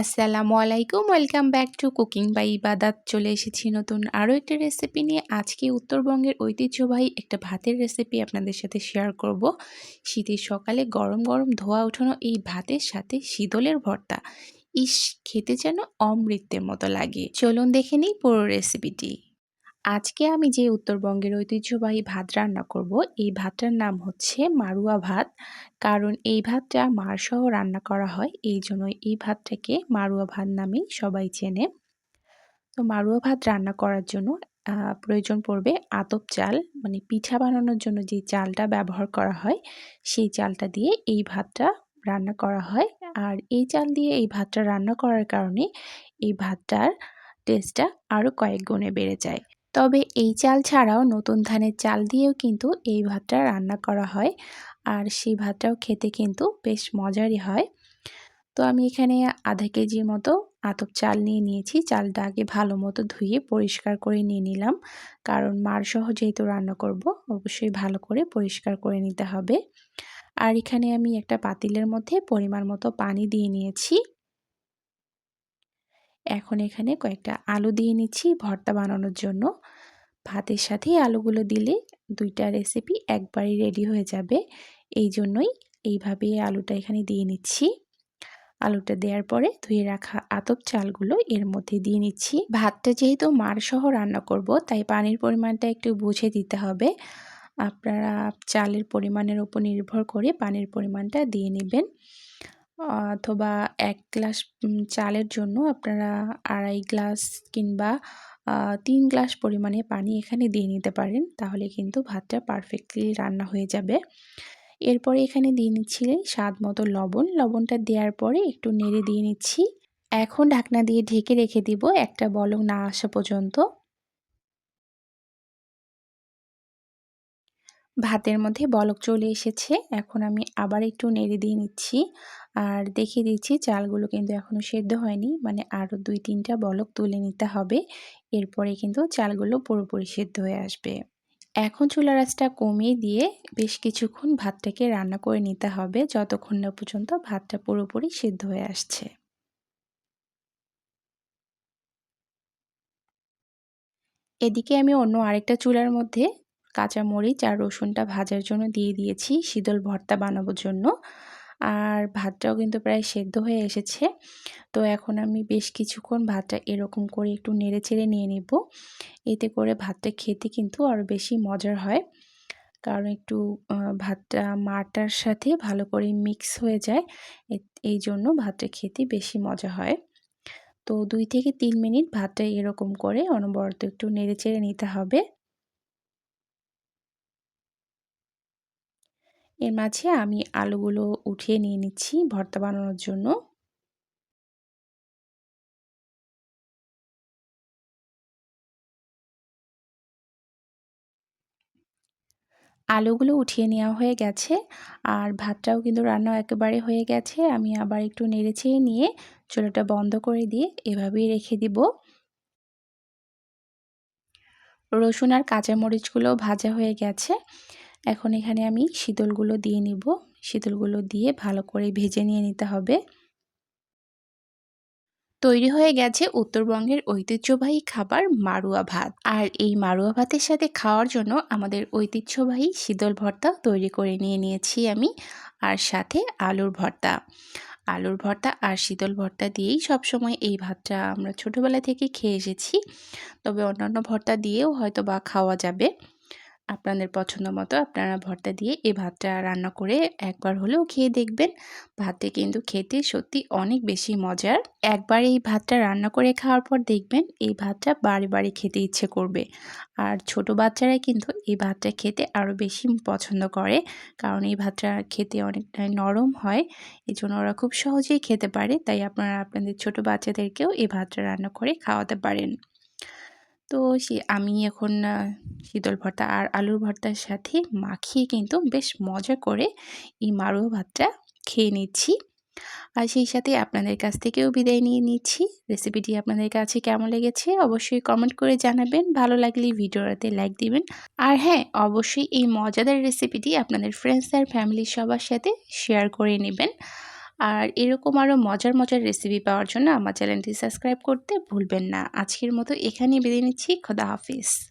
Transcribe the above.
আসসালামু আলাইকুম, welcome back to cooking by Ibadat. চলে এসেছি নতুন আরও একটা রেসিপি নিয়ে। আজকে উত্তরবঙ্গের ঐতিহ্যবাহী একটা ভাতের রেসিপি আপনাদের সাথে শেয়ার করব। শীতের সকালে গরম গরম ধোয়া উঠানো এই ভাতের সাথে শীতলের ভর্তা। ইস, খেতে যেন অমৃতের মতো লাগে। চলুন দেখে নিই পুরো রেসিপিটি আজকে আমি যে উত্তরবঙ্গের ঐতিহ্যবাহী ভাত রান্না করব, এই ভাতটার নাম হচ্ছে মারুয়া ভাত। কারণ এই ভাতটা মারসহ রান্না করা হয়, এই জন্য এই ভাতটাকে মারুয়া ভাত নামেই সবাই চেনে। তো মারুয়া ভাত রান্না করার জন্য প্রয়োজন পড়বে আতপ চাল মানে পিঠা বানানোর জন্য যে চালটা ব্যবহার করা হয়, সেই চালটা দিয়ে এই ভাতটা রান্না করা হয়। আর এই চাল দিয়ে এই ভাতটা রান্না করার কারণে এই ভাতটার টেস্টটা আরও কয়েক গুণে বেড়ে যায়। তবে এই চাল ছাড়াও নতুন ধানের চাল দিয়েও কিন্তু এই ভাতটা রান্না করা হয়। আর সেই ভাতটাও খেতে কিন্তু বেশ মজারই হয়। তো আমি এখানে আধা কেজির মতো আতপ চাল নিয়ে নিয়েছি। চালটা আগে ভালো মতো ধুয়ে পরিষ্কার করে নিয়ে নিলাম। কারণ মার সহ যেহেতু রান্না করব, অবশ্যই ভালো করে পরিষ্কার করে নিতে হবে। আর এখানে আমি একটা পাতিলের মধ্যে পরিমাণ মতো পানি দিয়ে নিয়েছি। এখন এখানে কয়েকটা আলু দিয়ে নিচ্ছি ভর্তা বানানোর জন্য। ভাতের সাথেই আলুগুলো দিলে দুইটা রেসিপি একবারই রেডি হয়ে যাবে। এই জন্যই এইভাবে আলুটা এখানে দিয়ে নিচ্ছি। আলুটা দেওয়ার পরে ধুয়ে রাখা আতপ চালগুলো এর মধ্যে দিয়ে নিচ্ছি। ভাতটা যেহেতু মার সহ রান্না করব, তাই পানির পরিমাণটা একটু বুঝে দিতে হবে। আপনারা চালের পরিমাণের উপর নির্ভর করে পানির পরিমাণটা দিয়ে নেবেন। অথবা এক গ্লাস চালের জন্য আপনারা আড়াই গ্লাস কিংবা তিন গ্লাস পরিমাণে পানি এখানে দিয়ে নিতে পারেন। তাহলে কিন্তু ভাতটা পারফেক্টলি রান্না হয়ে যাবে। এরপরে এখানে দিয়ে নিচ্ছি স্বাদ মতো লবণ। লবণটা দেওয়ার পরে একটু নেড়ে দিয়ে নিচ্ছি। এখন ঢাকনা দিয়ে ঢেকে রেখে দিব। একটা বলক না আসা পর্যন্ত। ভাতের মধ্যে বলক চলে এসেছে। এখন আমি আবার একটু নেড়ে দিয়ে নিচ্ছি। আর দেখিয়ে দিচ্ছি চালগুলো কিন্তু এখনও সেদ্ধ হয়নি। মানে আরও দুই তিনটা বলক তুলে নিতে হবে। এরপরে কিন্তু চালগুলো পুরোপুরি সেদ্ধ হয়ে আসবে। এখন চুলা রাসটা কমিয়ে দিয়ে বেশ কিছুক্ষণ ভাতটাকে রান্না করে নিতে হবে। যতক্ষণ না পর্যন্ত ভাতটা পুরোপুরি সেদ্ধ হয়ে আসছে। এদিকে আমি অন্য আরেকটা চুলার মধ্যে কাঁচা মরিচ আর রসুনটা ভাজার জন্য দিয়ে দিয়েছি। শীতল ভর্তা বানাবোর জন্য। আর ভাতটাও কিন্তু প্রায় সেদ্ধ হয়ে এসেছে। তো এখন আমি বেশ কিছুক্ষণ ভাতটা এরকম করে একটু নেড়ে চেড়ে নিয়ে নেব। এতে করে ভাতটা খেতে কিন্তু আরও বেশি মজার হয়। কারণ একটু ভাতটা মাটার সাথে ভালো করে মিক্স হয়ে যায়। এই জন্য ভাতটা খেতে বেশি মজা হয়। তো দুই থেকে তিন মিনিট ভাতটা এরকম করে অনবরত একটু নেড়ে চেড়ে নিতে হবে। এর মাঝে আমি আলুগুলো উঠিয়ে নিয়ে নিচ্ছি ভর্তা বানানোর জন্য। আলুগুলো উঠিয়ে নেওয়া হয়ে গেছে আর ভাতটাও কিন্তু রান্না একেবারে হয়ে গেছে। আমি আবার একটু নেড়েছেড়ে নিয়ে চুলাটা বন্ধ করে দিয়ে এভাবেই রেখে দিব। রসুন আর কাঁচামরিচগুলো ভাজা হয়ে গেছে। এখন এখানে আমি শীতলগুলো দিয়ে নিব। শীতলগুলো দিয়ে ভালো করে ভেজে নিয়ে নিতে হবে। তৈরি হয়ে গেছে উত্তরবঙ্গের ঐতিহ্যবাহী খাবার মারুয়া ভাত। আর এই মারুয়া ভাতের সাথে খাওয়ার জন্য আমাদের ঐতিহ্যবাহী শীতল ভর্তা তৈরি করে নিয়ে নিয়েছি আমি। আর সাথে আলুর ভর্তা। আলুর ভর্তা আর শীতল ভর্তা দিয়েই সবসময় এই ভাতটা আমরা ছোটোবেলা থেকে খেয়ে এসেছি। তবে অন্যান্য ভর্তা দিয়েও হয়তো বা খাওয়া যাবে। আপনাদের পছন্দ মতো আপনারা ভর্তা দিয়ে এই ভাতটা রান্না করে একবার হলেও খেয়ে দেখবেন। ভাতে কিন্তু খেতে সত্যি অনেক বেশি মজার। একবার এই ভাতটা রান্না করে খাওয়ার পর দেখবেন এই ভাতটা বারে বারে খেতে ইচ্ছে করবে। আর ছোট বাচ্চারা কিন্তু এই ভাতটা খেতে আরও বেশি পছন্দ করে, কারণ এই ভাতটা খেতে অনেকটাই নরম হয়। এই জন্য ওরা খুব সহজেই খেতে পারে, তাই আপনারা আপনাদের ছোট বাচ্চাদেরকেও এই ভাতটা রান্না করে খাওয়াতে পারেন। তো সে, আমি এখন শীতল ভর্তা আর আলুর ভর্তার সাথে মাখিয়ে কিন্তু বেশ মজা করে এই মারুয়া ভাতটা খেয়ে নিচ্ছি। আর সেই সাথে আপনাদের কাছ থেকেও বিদায় নিয়ে নিচ্ছি। রেসিপিটি আপনাদের কাছে কেমন লেগেছে অবশ্যই কমেন্ট করে জানাবেন। ভালো লাগলে ভিডিওটাতে লাইক দিবেন। আর হ্যাঁ অবশ্যই এই মজাদার রেসিপিটি আপনাদের ফ্রেন্ডস আর ফ্যামিলির সবার সাথে শেয়ার করে নেবেন। আর এরকম আরও মজার মজার রেসিপি পাওয়ার জন্য আমার চ্যানেলটি সাবস্ক্রাইব করতে ভুলবেন না। আজকের মতো এখানেই বেঁধে নিচ্ছি। খোদা হাফিজ।